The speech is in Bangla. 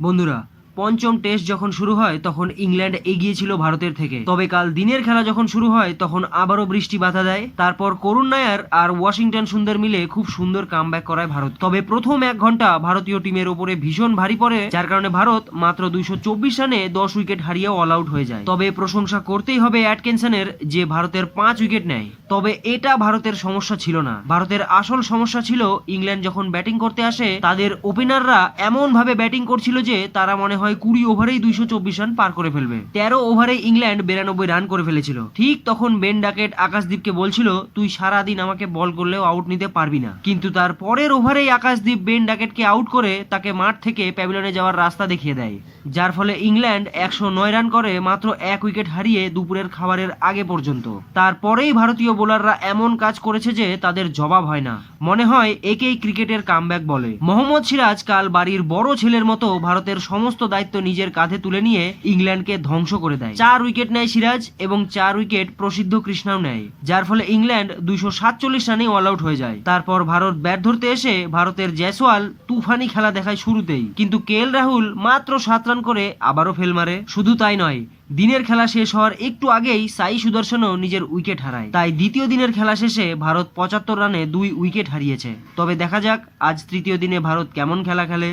বন্ধুরা পঞ্চম টেস্ট যখন শুরু হয়, তখন ইংল্যান্ড এগিয়ে ছিল ভারতের থেকে। তবে কাল দিনের খেলা যখন শুরু হয়, তখন আবারও বৃষ্টি বাধা দেয়। তারপর করুণ নায়ার আর ওয়াশিংটন সুন্দর মিলে খুব সুন্দর কামব্যাক করায় ভারত। তবে প্রথম এক ঘণ্টা ভারতীয় টিমের ওপরে ভীষণ ভারী পড়ে, যার কারণে ভারত মাত্র দুইশো চব্বিশ রানে দশ উইকেট হারিয়ে অল আউট হয়ে যায়। তবে প্রশংসা করতেই হবে অ্যাটকিনসনের যে ভারতের পাঁচ উইকেট নেয়। তবে এটা ভারতের সমস্যা ছিল না। ভারতের আসল সমস্যা ছিল, ইংল্যান্ড যখন ব্যাটিং করতে আসে, তাদের ওপেনাররা এমন ভাবে ব্যাটিং করছিল যে তারা মনে হয় কুড়ি ওভারেই দুইশো চব্বিশ রান পার করে ফেলবে। তেরো ওভারে ইংল্যান্ড বিরানব্বই রান করে ফেলেছিল। ঠিক তখন বেন ডাকেট আকাশদীপকে বলছিল, তুই সারাদিন আমাকে বল করলেও আউট নিতে পারবি না। কিন্তু তার পরের ওভারেই আকাশদীপ বেন ডাকেটকে আউট করে তাকে মাঠ থেকে প্যাভিলনে যাওয়ার রাস্তা দেখিয়ে দেয়। যার ফলে ইংল্যান্ড একশো নয় রান করে মাত্র এক উইকেট হারিয়ে দুপুরের খাবারের আগে পর্যন্ত। তারপরেই ভারতীয় বোলাররা এমন কাজ করেছে যে তাদের জবাব হয় না। মনে হয় একেই ক্রিকেটের কামব্যাক বলে। মোহাম্মদ সিরাজ কাল বাড়ির বড় ছেলের মতো ভারতের সমস্ত দায়িত্ব নিজের কাঁধে তুলে নিয়ে ইংল্যান্ডকে ধ্বংস করে দেয়। চার উইকেট নেয় সিরাজ এবং চার উইকেট প্রসিদ্ধ কৃষ্ণাও নেয়, যার ফলে ইংল্যান্ড দুইশো সাতচল্লিশ রানে অল আউট হয়ে যায়। তারপর ভারত ব্যাট ধরতে এসে ভারতের জয়সওয়াল তুফানি খেলা দেখায় শুরুতেই। কিন্তু কে রাহুল মাত্র সাত রান করে আবারও ফেল মারে। শুধু তাই নয়, দিনের খেলা শেষ হওয়ার একটু আগেই সাই সুদর্শনও নিজের উইকেট হারায়। তাই দ্বিতীয় দিনের খেলা শেষে ভারত পঁচাত্তর রানে দুই উইকেট হারিয়েছে। তবে দেখা যাক আজ তৃতীয় দিনে ভারত কেমন খেলা খেলে।